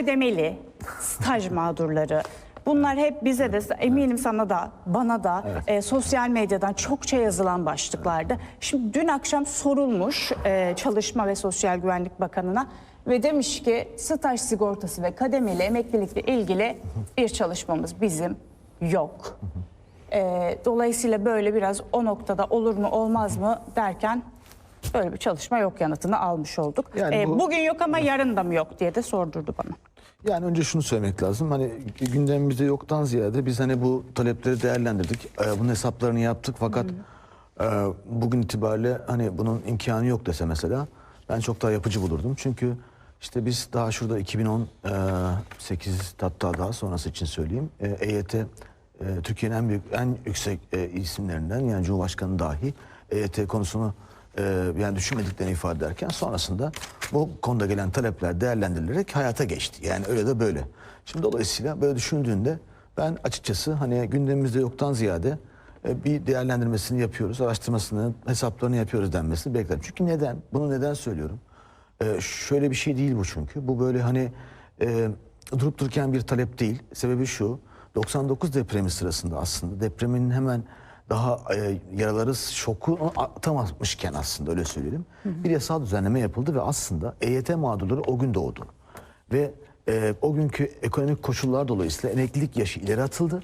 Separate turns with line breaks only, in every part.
kademeli staj mağdurları. Bunlar hep bize de eminim sana da bana da e, sosyal medyadan çokça yazılan başlıklardı. Şimdi dün akşam sorulmuş e, Çalışma ve Sosyal Güvenlik Bakanı'na ve demiş ki staj sigortası ve kademeli emeklilikle ilgili bir çalışmamız bizim yok. E, dolayısıyla böyle biraz o noktada olur mu olmaz mı derken böyle bir çalışma yok yanıtını almış olduk.
Yani
E,
bu-
bugün yok ama yarın da mı yok diye de sordurdu bana.
Yani önce şunu söylemek lazım. Hani gündemimizde yoktan ziyade biz hani bu talepleri değerlendirdik. Ee, bunun hesaplarını yaptık fakat e, bugün itibariyle hani bunun imkanı yok dese mesela ben çok daha yapıcı bulurdum. Çünkü işte biz daha şurada 2018 hatta daha sonrası için söyleyeyim. E, EYT e, Türkiye'nin en büyük en yüksek e, isimlerinden yani Cumhurbaşkanı dahi EYT konusunu e, yani düşünmediklerini ifade ederken sonrasında bu konuda gelen talepler değerlendirilerek hayata geçti. Yani öyle de böyle. Şimdi dolayısıyla böyle düşündüğünde ben açıkçası hani gündemimizde yoktan ziyade e, bir değerlendirmesini yapıyoruz, araştırmasını, hesaplarını yapıyoruz denmesini beklerim. Çünkü neden? Bunu neden söylüyorum? E, şöyle bir şey değil bu çünkü. Bu böyle hani e, durup dururken bir talep değil. Sebebi şu. 99 depremi sırasında aslında depremin hemen daha e, yaraları şoku atamamışken aslında öyle söyleyelim. Bir yasal düzenleme yapıldı ve aslında EYT mağdurları o gün doğdu. Ve e, o günkü ekonomik koşullar dolayısıyla emeklilik yaşı ileri atıldı.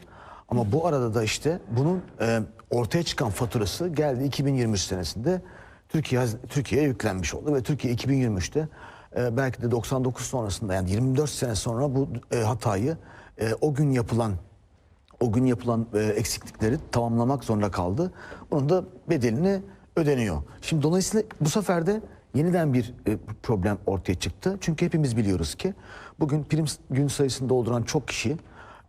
Ama bu arada da işte bunun e, ortaya çıkan faturası geldi 2023 senesinde Türkiye Türkiye'ye yüklenmiş oldu ve Türkiye 2023'te e, belki de 99 sonrasında yani 24 sene sonra bu e, hatayı e, o gün yapılan o gün yapılan e, eksiklikleri tamamlamak zorunda kaldı. Onun da bedelini ödeniyor. Şimdi dolayısıyla bu sefer de yeniden bir e, problem ortaya çıktı. Çünkü hepimiz biliyoruz ki bugün prim gün sayısını dolduran çok kişi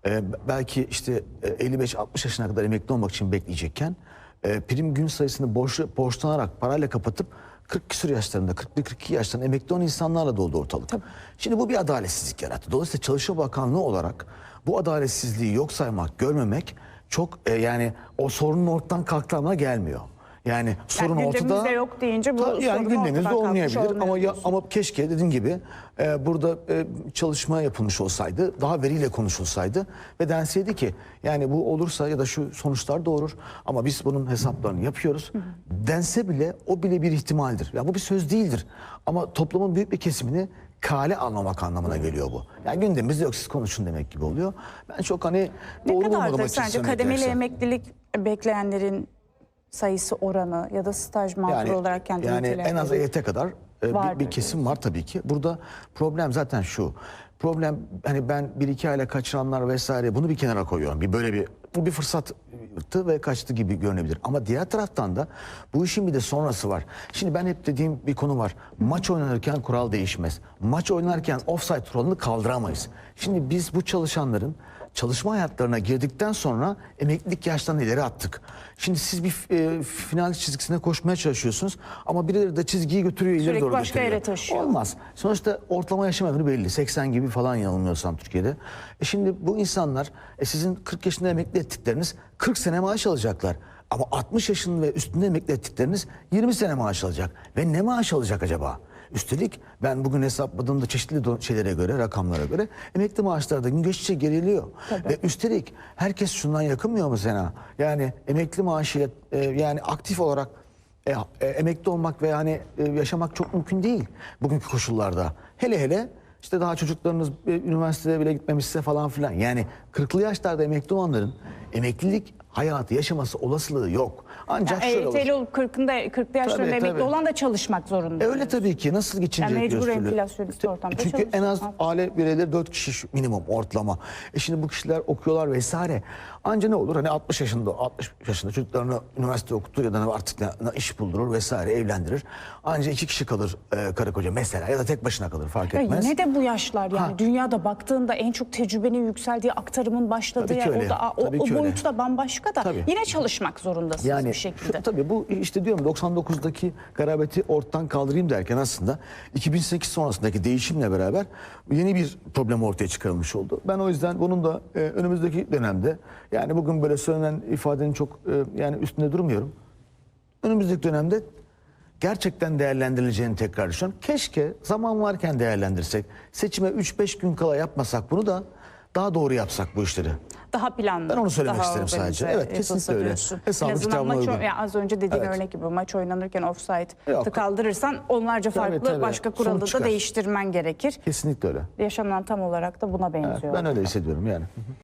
e, belki işte e, 55-60 yaşına kadar emekli olmak için bekleyecekken e, prim gün sayısını borç, borçlanarak parayla kapatıp 40 küsur yaşlarında, 41-42 yaşlarında emekli olan insanlarla doldu ortalık. Şimdi bu bir adaletsizlik yarattı. Dolayısıyla Çalışma Bakanlığı olarak bu adaletsizliği yok saymak, görmemek çok e, yani o sorunun ortadan kalktığı anlamına gelmiyor. Yani sorun
gündemimizde
ortada.
yok deyince bu
Ta-
sorun
yani gündemimizde
ortadan
olmayabilir
olmuyor
ama ya,
diyorsun.
ama keşke dediğim gibi e, burada e, çalışma yapılmış olsaydı, daha veriyle konuşulsaydı ve denseydi ki yani bu olursa ya da şu sonuçlar doğurur ama biz bunun hesaplarını yapıyoruz. Dense bile o bile bir ihtimaldir. Ya bu bir söz değildir. Ama toplumun büyük bir kesimini kale almamak anlamına geliyor bu. Yani gündemimizde yok siz konuşun demek gibi oluyor. Ben çok hani
Ne
doğru bulmadım
kadardır
açıkçası.
sence kademeli emeklilik bekleyenlerin sayısı oranı ya da staj mağduru olarak kendini
yani en az
biri?
EYT kadar e, bir,
Vardır
bir kesim var tabii ki. Burada problem zaten şu. Problem hani ben bir iki ayla kaçıranlar vesaire bunu bir kenara koyuyorum. Bir böyle bir bu bir fırsattı ve kaçtı gibi görünebilir. Ama diğer taraftan da bu işin bir de sonrası var. Şimdi ben hep dediğim bir konu var. Maç oynanırken kural değişmez. Maç oynarken offside kuralını kaldıramayız. Şimdi biz bu çalışanların çalışma hayatlarına girdikten sonra emeklilik yaşlarını ileri attık. Şimdi siz bir e, final çizgisine koşmaya çalışıyorsunuz ama birileri de çizgiyi götürüyor ileri
Sürekli
doğru
başka
götürüyor.
yere taşıyor.
Olmaz. Sonuçta ortalama yaşam ömrü belli. 80 gibi falan yanılmıyorsam Türkiye'de. E şimdi bu insanlar e sizin 40 yaşında emekli ettikleriniz 40 sene maaş alacaklar. Ama 60 yaşında ve üstünde emekli ettikleriniz 20 sene maaş alacak. Ve ne maaş alacak acaba? Üstelik ben bugün hesapladığımda çeşitli şeylere göre, rakamlara göre emekli maaşları da gün geçtikçe geriliyor. Ve üstelik herkes şundan yakınmıyor mu Sena? Yani emekli maaşıyla e, yani aktif olarak e, e, emekli olmak ve yani e, yaşamak çok mümkün değil bugünkü koşullarda. Hele hele işte daha çocuklarınız e, üniversiteye bile gitmemişse falan filan. Yani 40'lı yaşlarda emekli olanların emeklilik hayatı yaşaması olasılığı yok. Ancak
Yani
şöyle olur.
EYT'li olup 40'ında 40'lı yaşlarında
Tabii,
emekli olan da çalışmak zorunda.
E öyle tabii ki nasıl geçinecek
Yani mecbur enflasyonist ortamda
Çünkü en az aile bireyleri 4 kişi minimum ortalama. E şimdi bu kişiler okuyorlar vesaire. Anca ne olur hani 60 yaşında 60 yaşında çocuklarını üniversite okutur ya da artık ne, ne iş buldurur vesaire evlendirir. Anca iki kişi kalır e, karı koca mesela ya da tek başına kalır fark etmez.
yine de bu yaşlar yani
Ha.
dünyada baktığında en çok tecrübenin yükseldiği aktarımın başladığı
Tabii
yer
öyle.
o,
Tabii
o boyutu da bambaşka da
Tabii.
yine çalışmak zorundasınız
Yani
bir şekilde.
şu, tabii bu işte diyorum 99'daki garabeti ortadan kaldırayım derken aslında 2008 sonrasındaki değişimle beraber yeni bir problem ortaya çıkarılmış oldu. Ben o yüzden bunun da e, önümüzdeki dönemde yani bugün böyle söylenen ifadenin çok e, yani üstünde durmuyorum. Önümüzdeki dönemde gerçekten değerlendirileceğini tekrar düşünüyorum. Keşke zaman varken değerlendirsek. Seçime 3-5 gün kala yapmasak bunu da daha doğru yapsak bu işleri.
Daha planlı.
Ben onu söylemek
daha
isterim sadece. Evet, kesinlikle öyle. Hesabı kitabına
maç,
uygun.
ya az önce dediğin
Evet.
örnek gibi maç oynanırken offside
Yok.
tık kaldırırsan onlarca
Tabii,
farklı
tabii.
başka kuralı da değiştirmen gerekir.
Kesinlikle öyle.
Yaşanan tam olarak da buna benziyor.
Ben öyle hissediyorum yani.